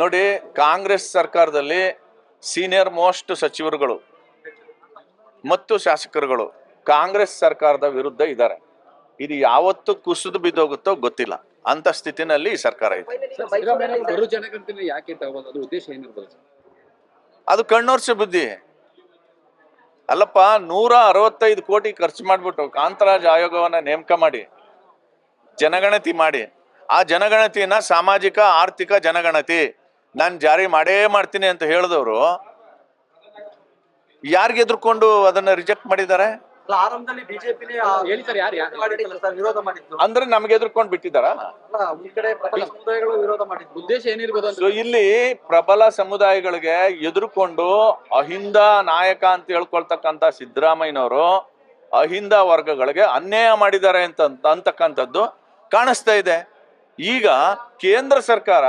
ನೋಡಿ ಕಾಂಗ್ರೆಸ್ ಸರ್ಕಾರದಲ್ಲಿ senior most ಸಚಿವರುಗಳು ಮತ್ತು ಶಾಸಕರುಗಳು ಕಾಂಗ್ರೆಸ್ ಸರ್ಕಾರದ ವಿರುದ್ಧ ಇದ್ದಾರೆ. ಇದು ಯಾವತ್ತು ಕುಸಿದು ಬಿದ್ದೋಗುತ್ತೋ ಗೊತ್ತಿಲ್ಲ. ಅಂತ ಸ್ಥಿತಿನಲ್ಲಿ ಈ ಸರ್ಕಾರ ಇದೆ. ಅದು ಕಣ್ಣೋರ್ಸಿ ಬುದ್ಧಿ. ಅಲ್ಲಪ್ಪ ನೂರ ಅರವತ್ತೈದು ಕೋಟಿ ಖರ್ಚು ಮಾಡಿಬಿಟ್ಟು ಕಾಂತರಾಜ್ ಆಯೋಗವನ್ನ ನೇಮಕ ಮಾಡಿ ಜನಗಣತಿ ಮಾಡಿ. ಆ ಜನಗಣತಿಯನ್ನ ಸಾಮಾಜಿಕ ಆರ್ಥಿಕ ಜನಗಣತಿ. ನಾನು ಜಾರಿ ಮಾಡೇ ಮಾಡ್ತೀನಿ ಅಂತ ಹೇಳಿದವರು ಯಾರಿಗೆ ಎದುರ್ಕೊಂಡು ಅದನ್ನ ರಿಜೆಕ್ಟ್ ಮಾಡಿದ್ದಾರೆ? ಅಲ್ಲ, ಆರಂಭದಲ್ಲಿ ಬಿಜೆಪಿನೇ ಹೇಳಿ ಸರ್ ಯಾರು? ಯಾರು? ಮಾಡಿದ್ರು ಸರ್ ವಿರೋಧ ಮಾಡಿದ್ದು. ಅಂದ್ರೆ ನಮ್ಗೆ ಎದುರ್ಕೊಂಡು ಬಿಟ್ಟಿದ್ದಾರ? ಅಲ್ಲ ಈ ಪ್ರಬಲ ಸಮುದಾಯಗಳು ವಿರೋಧ ಮಾಡಿದ್ದು. ಉದ್ದೇಶ ಏನಿರ್ಬೋದು ಅಂತ ಸೊ ಇಲ್ಲಿ ಪ್ರಬಲ ಸಮುದಾಯಗಳಿಗೆ ಎದುರುಕೊಂಡು ಅಹಿಂದ ನಾಯಕ ಅಂತ ಹೇಳ್ಕೊಳ್ತಕ್ಕಂತ ಸಿದ್ದರಾಮಯ್ಯನವರು ಅಹಿಂದ ವರ್ಗಗಳಿಗೆ ಅನ್ಯಾಯ ಮಾಡಿದ್ದಾರೆ ಅಂತ ಅಂತಕ್ಕಂಥದ್ದು ಕಾಣಿಸ್ತಾ ಇದೆ. ಈಗ ಕೇಂದ್ರ ಸರ್ಕಾರ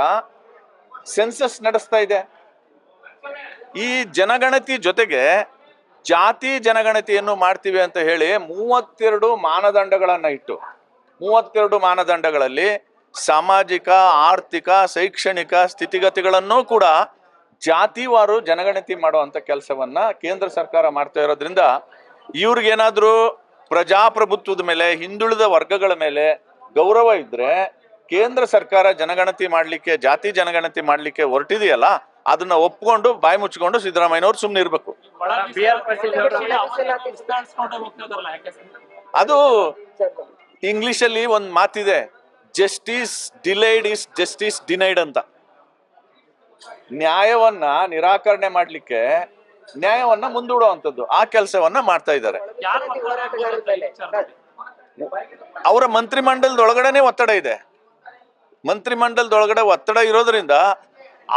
ಸೆನ್ಸಸ್ ನಡೆಸ್ತಾ ಇದೆ. ಈ ಜನಗಣತಿ ಜೊತೆಗೆ ಜಾತಿ ಜನಗಣತಿಯನ್ನು ಮಾಡ್ತೀವಿ ಅಂತ ಹೇಳಿ ಮೂವತ್ತೆರಡು ಮಾನದಂಡಗಳನ್ನು ಇಟ್ಟು, ಮೂವತ್ತೆರಡು ಮಾನದಂಡಗಳಲ್ಲಿ ಸಾಮಾಜಿಕ, ಆರ್ಥಿಕ, ಶೈಕ್ಷಣಿಕ ಸ್ಥಿತಿಗತಿಗಳನ್ನು ಕೂಡ ಜಾತಿವಾರು ಜನಗಣತಿ ಮಾಡುವಂಥ ಕೆಲಸವನ್ನ ಕೇಂದ್ರ ಸರ್ಕಾರ ಮಾಡ್ತಾ ಇರೋದ್ರಿಂದ ಇವ್ರಿಗೇನಾದರೂ ಪ್ರಜಾಪ್ರಭುತ್ವದ ಮೇಲೆ, ಹಿಂದುಳಿದ ವರ್ಗಗಳ ಮೇಲೆ ಗೌರವ ಇದ್ರೆ ಕೇಂದ್ರ ಸರ್ಕಾರ ಜನಗಣತಿ ಮಾಡ್ಲಿಕ್ಕೆ ಜಾತಿ ಜನಗಣತಿ ಮಾಡ್ಲಿಕ್ಕೆ ಹೊರಟಿದೆಯಲ್ಲ ಅದನ್ನ ಒಪ್ಕೊಂಡು ಬಾಯಿ ಮುಚ್ಕೊಂಡು ಸಿದ್ದರಾಮಯ್ಯನವ್ರು ಸುಮ್ಮನೆ ಇರ್ಬೇಕು. ಅದು ಇಂಗ್ಲಿಷ್ ಅಲ್ಲಿ ಒಂದ್ ಮಾತಿದೆ justice delayed is justice denied ಅಂತ. ನ್ಯಾಯವನ್ನ ನಿರಾಕರಣೆ ಮಾಡ್ಲಿಕ್ಕೆ ನ್ಯಾಯವನ್ನ ಮುಂದೂಡುವಂಥದ್ದು ಆ ಕೆಲಸವನ್ನ ಮಾಡ್ತಾ ಇದ್ದಾರೆ? ಅವರ ಮಂತ್ರಿಮಂಡಲದೊಳಗಡೆನೆ ಒತ್ತಡ ಇದೆ. ಮಂತ್ರಿಮಂಡಲದೊಳಗಡೆ ಒತ್ತಡ ಇರೋದ್ರಿಂದ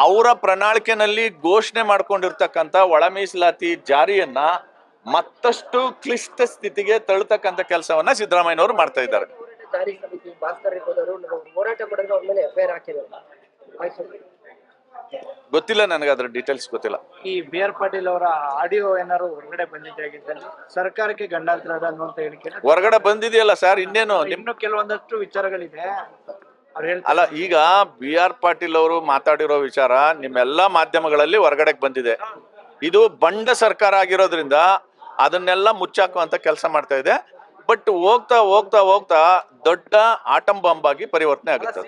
ಅವರ ಪ್ರಣಾಳಿಕೆನಲ್ಲಿ ಘೋಷಣೆ ಮಾಡ್ಕೊಂಡಿರ್ತಕ್ಕಂಥ ಒಳ ಮೀಸಲಾತಿ ಜಾರಿಯನ್ನ ಮತ್ತಷ್ಟು ಕ್ಲಿಷ್ಟ ಸ್ಥಿತಿಗೆ ತಳ್ಳತಕ್ಕಂತ ಕೆಲಸವನ್ನ ಸಿದ್ದರಾಮಯ್ಯನವರು ಮಾಡ್ತಾ ಇದ್ದಾರೆ. ಗೊತ್ತಿಲ್ಲ ನನಗೆ ಅದ್ರ ಡೀಟೇಲ್ಸ್ ಗೊತ್ತಿಲ್ಲ. ಈ ಬಿ ಆರ್ ಪಾಟೀಲ್ ಅವರ ಆಡಿಯೋ ಏನಾದ್ರು ಹೊರಗಡೆ ಬಂದಿದೆ ಆಗಿದ್ದಲ್ಲಿ ಸರ್ಕಾರಕ್ಕೆ ಗಂಡಾಂತರ ಅನ್ನುವಂತ ಹೇಳಿಕೆ ಹೊರಗಡೆ ಬಂದಿದೆಯಲ್ಲ ಸರ್ ಇನ್ನೇನು ಇನ್ನು ಕೆಲವೊಂದಷ್ಟು ವಿಚಾರಗಳಿದೆ. ಅಲ್ಲ, ಈಗ ಬಿ ಆರ್ ಪಾಟೀಲ್ ಅವರು ಮಾತಾಡಿರೋ ವಿಚಾರ ನಿಮ್ಮೆಲ್ಲಾ ಮಾಧ್ಯಮಗಳಲ್ಲಿ ಹೊರಗಡೆಗೆ ಬಂದಿದೆ. ಇದು ಬಂಡ ಸರ್ಕಾರ ಆಗಿರೋದ್ರಿಂದ ಅದನ್ನೆಲ್ಲ ಮುಚ್ಚಾಕುವಂತ ಕೆಲಸ ಮಾಡ್ತಾ ಇದೆ. ಬಟ್ ಹೋಗ್ತಾ ಹೋಗ್ತಾ ಹೋಗ್ತಾ ದೊಡ್ಡ ಆಟಂ ಬಾಂಬ್ ಆಗಿ ಪರಿವರ್ತನೆ ಆಗುತ್ತೆ.